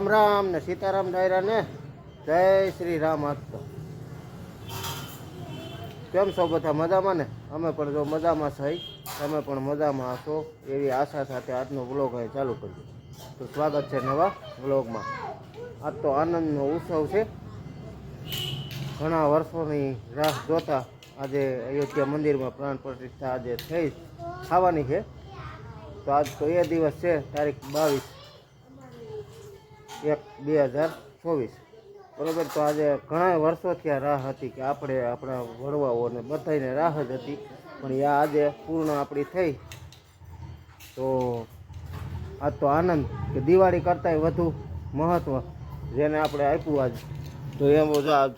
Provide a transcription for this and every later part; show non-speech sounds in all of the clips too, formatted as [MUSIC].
રામ રામ ને સીતારામ ડાયરા ને જય શ્રી રામ આપતો કેમ છો બધા મજામાં ને? અમે પણ જો મજામાં થઈ તમે પણ મજામાં હશો. એવી આશા સાથે આજનો વ્લોગ અહીં ચાલુ કર્યો તો સ્વાગત છે નવા વ્લોગમાં. આજ તો આનંદનો ઉત્સવ છે. ઘણા વર્ષોની રાહ જોતા આજે અયોધ્યા મંદિરમાં પ્રાણ પ્રતિષ્ઠા આજે થઈ થવાની છે. તો આજ તો એ દિવસ છે, તારીખ બાવીસ. એક બે હજાર ચોવીસ. બરાબર? તો આજે ઘણા વર્ષોથી આ રાહ હતી કે આપણે આપણા વડવાઓને બધાને રાહ જ હતી, પણ એ આજે પૂર્ણ આપણી થઈ. તો આ તો આનંદ કે દિવાળી કરતાંય વધુ મહત્ત્વ જેને આપણે આપ્યું આજ. તો એમ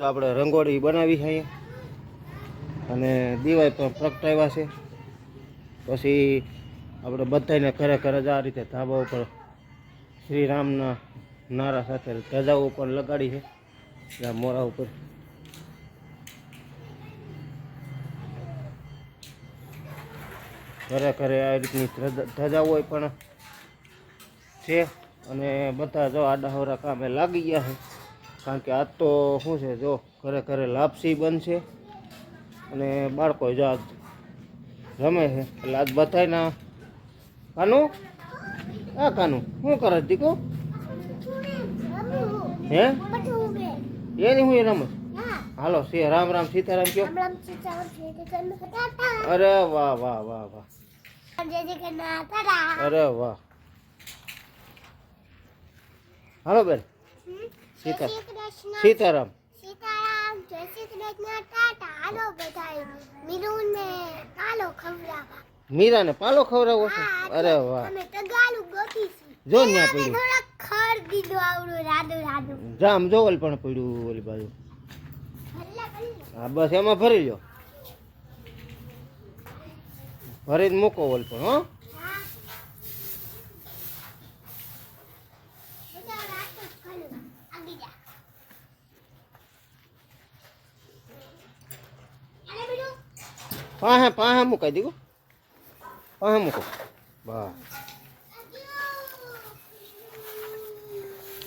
આપણે રંગોળી બનાવી છે અહીંયા. અને દિવાળી પણ પ્રગટાવ્યા છે. પછી આપણે બધાને ઘરે જ આ રીતે ધાબા ઉપર શ્રી રામના નારા સાથે ધજાઓ પણ લગાડી છે. ત્યાં મોરા ઉપર. ઘરે ઘરે આ રીતની ધજા- હોય પણ છે અને બધા જો આડાહવરા કામે લાગી ગયા છે. કારણ કે આજ તો શું છે, જો ઘરે ઘરે લાપસી બનશે અને બાળકો જો રમે છે. એટલે આજ બધાના કાનું? આ કાનું? શું કરે દીકો હે? એની હું એ રમત હાલો સે રામ રામ સીતારામ કયો. અરે વાહ વાહ વાહ વાહ. અરે વાહ. હાલો બેન. સીતા સીતારામ. સીતારામ શ્રી ખવડાવવા. મીરાને પાલો ખવડાવો છો? અરે વાહ. જો ન્યા પડ્યું. ખર દીધો આવડું રાડું રાડું જામ જોવલ પણ પડ્યું ઓલી બાજુ. હા બસ એમાં ભરી લો ભરીને મૂકો ઓલ પણ હો. જા પાહે પાહે મુકાઈ દીધું. પાહે મૂકો. બસ વાર હમણાં ગરમ કરી લે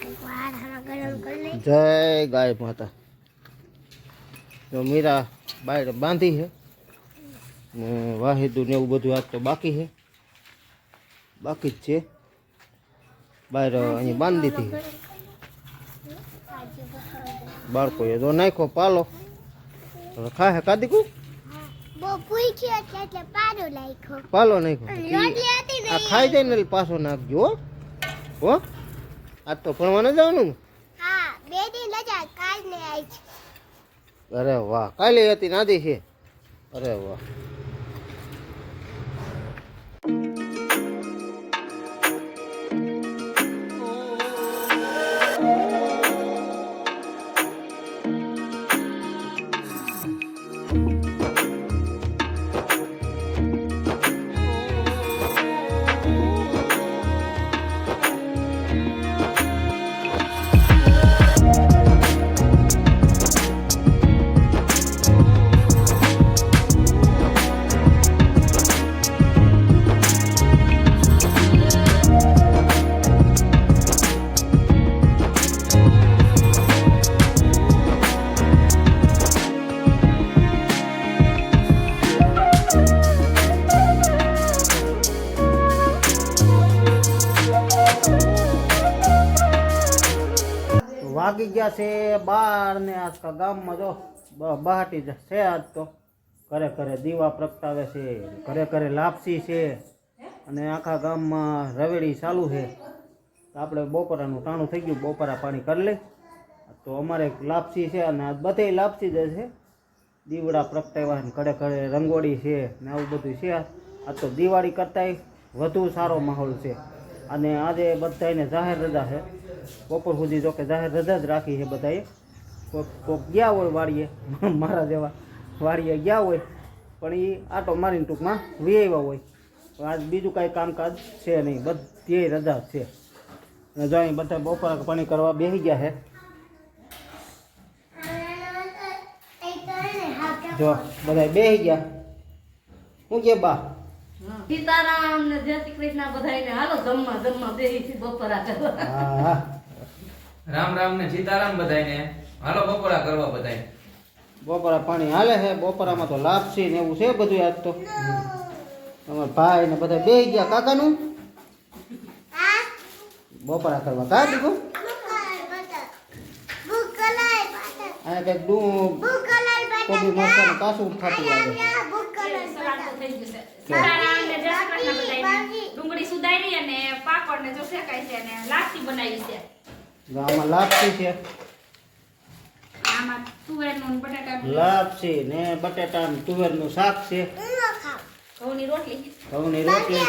જય ગાય માતા. તો મીરા બાય બાંધી છે ને વાહિદું ને એવું બધું આજ તો બાકી છે. બાકી જ છે. બહાર અહીં બાંધી દીધી એ જો નાખ્યો પાલો. ખા હે કાદી કુ? પાલો નાખ્યો. આ ખાઈ જાય ને પાછો નાખજો હો. હો? આજ તો ભણવા ન જવાનું? હા બે દી રજા કાલ ને આવી છે અરે વાહ કાલે હતી નાદી છે. અરે વાહ. વાગી ગયા છે બાર ને આજકા ગામમાં જો બહાટી છે આજ તો. ઘરે ઘરે દીવા પ્રગટાવે છે, ઘરે ઘરે લાપસી છે અને આખા ગામમાં રવેડી ચાલુ છે. આપણે બપોરાનું ટાણું થઈ ગયું, બપોરા પાણી કરી લઈ. તો અમારે લાપસી છે અને બધે લાપસી જ છે. દીવડા પ્રગટાવ્યા ઘરે ઘરે રંગોળી છે ને આવું બધું છે. આ તો દિવાળી કરતાંય વધુ સારો માહોલ છે. અને આજે બધાને જાહેર રજા છે. બપોર સુધી જો કે જાહેર રજા જ રાખી છે બધાએ. કોક કોક ગયા હોય વાડીએ [LAUGHS] મારા જેવા વાડીએ ગયા હોય પણ એ આટો મારીને ટૂંકમાં વી હોય. આજ બીજું કાંઈ કામકાજ છે નહીં બધી રજા છે. અને જો અહીં બધા બપોર પાણી કરવા બેસી ગયા છે. જો બધા બેસી ગયા. શું કે બા? સીતારામ ને જય શ્રી કૃષ્ણ બધાને હાલો જમવા જમવા બેહી બપોરા કરવા હા હા. રામ રામ ને સીતારામ બધાયને. હાલો બપોરા કરવા બધાય. બપોરા પાણી હાલે છે. બપોરામાં તો લાપસી ને એવું છે બધું આજ તો? તમારા ભાઈ ને બધા બે ગયા. કાકાનું? હા બપોરા કરવા કા દીકું અહીંયા કંઈક ડું કોબી મરચાં કાસું થતું લાગે. ભૂખ કલાય સલાડ તો થઈ ગયું છે. સલાડ અને જય શ્રી કૃષ્ણ બધાયને. ડુંગળી સુધારી અને પાપડ ને જો શેકાય છે અને લાપસી બનાવી છે. આમાં લાપસી છે. આમાં તુવેરનું ને બટાટાનું લાપસી ને બટેટા ને તુવેરનું શાક છે. ઘઉંની રોટલી. ઘઉંની રોટલી.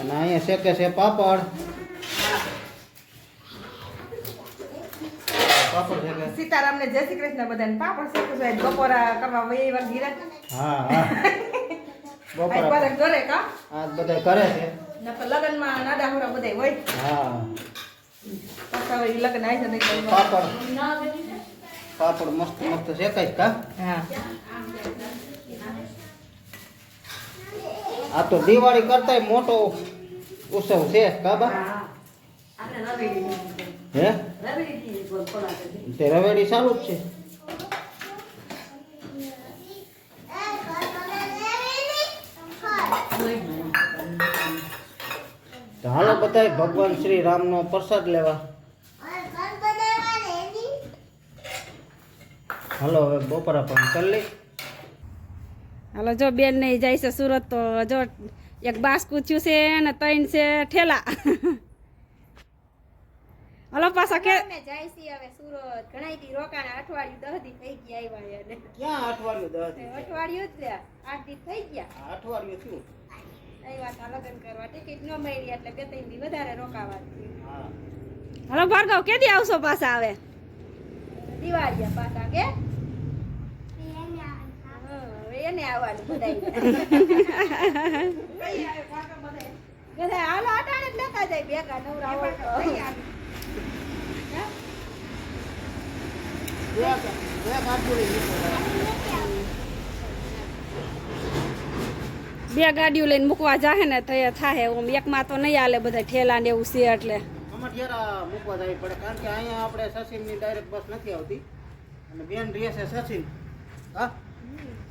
અને અહીંયા શેકે છે પાપડ. સીતારામ ને જય શ્રી કૃષ્ણ બધાને પાપડ શેકું છે. બપોરા કરવા વય વાર ગીરા હા હા. બપોરા ઘરે કા? આજ બધા કરે છે. ન તો લગનમાં નાડા હોરા બધાય હોય. હા. પાછા લગ્ન આવી છે નહીં પાપડ. પાપડ મસ્ત મસ્ત શેકાય કા હા? આ તો દિવાળી કરતાય મોટો ઉત્સવ છે કાબા હે. તે રવેડી સારું જ છે. તો હાલો બધાય ભગવાન શ્રી રામનો પ્રસાદ લેવા. હાલો હવે બપોરા પણ કરી લઈ. હાલો જો બેન ને જાય છે સુરત તો જો એક બાસકું થયું છે ને ત્રણ છે ઠેલા. હાલો પાછા કે અમે જાય છીએ હવે સુરત. ઘણા દી રોકાણા અઠવાડિયું દસ દી થઈ ગયા આવ્યા ક્યાં અઠવાડિયું દસ દી? અઠવાડિયું જ લે. આઠ દી થઈ ગયા. અઠવાડિયું થયું. આવ્યા તા લગ્ન કરવા ટિકિટ ન મળી એટલે બે ત્રણ દી વધારે રોકાવા થયું. હા હાલો ભાર્ગવ કેદી આવશો પાછા આવે દિવાળીયા પાછા કે એને આવવાનું બધાય બધા હાલો અટાણે જ લેતા જાય ભેગા નવરા હોય તો. બે બે ગાંઠોડી નીકળ્યા. બે ગાડીઓ લઈને મૂકવા જાહે ને તો એ થાહે ઓમ એકમાં તો નહીં હાલે બધા ઠેલા ને એવું છે એટલે. મૂકવા જવી પડે કારણ કે અહીંયા આપણે સચિનની ડાયરેક્ટ બસ નથી આવતી. અને બેન રહે છે સચિન. હા?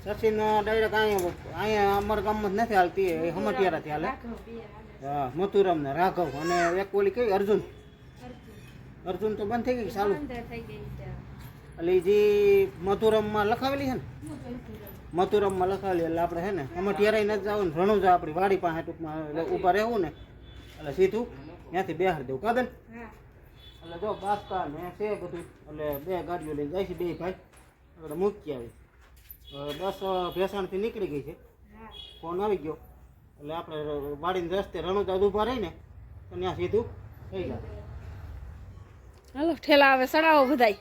સચિન ડાયરેક્ટ અહીંયા અહીંયા અમારા ગામમાં જ નથી હાલતી એ હમટિયારાથી હાલે. હા મથુરમ ને રાઘવ. અને એક ઓલી કઈ અર્જુન? અર્જુન. તો બંધ થઈ ગઈ ચાલુ? થઈ ગઈ છે. એટલે જે મથુરમમાં લખાવેલી છે ને? મથુરમમાં લખાવેલી એટલે આપણે છે ને હમટિયારાય નથી જવું ને રણુજા આપણી વાડી પાસે ટૂંકમાં ઊભા રહેવું ને એટલે સીધું ત્યાંથી બેહાર દેવું. કાબેન એટલે જો બાસકા ને છે બધું એટલે બે ગાડીઓ લઈને જાય છે બે ભાઈ. એટલે મૂકી આવી. બસ ભેસાણથી નીકળી ગઈ છે. ફોન આવી ગયો. એટલે આપણે વાડીને રસ્તે રણુજા ઊભા રહીને તો ત્યાં સીધું થઈ જાય. હાલો ઠેલા આવે સડાવો બધાય.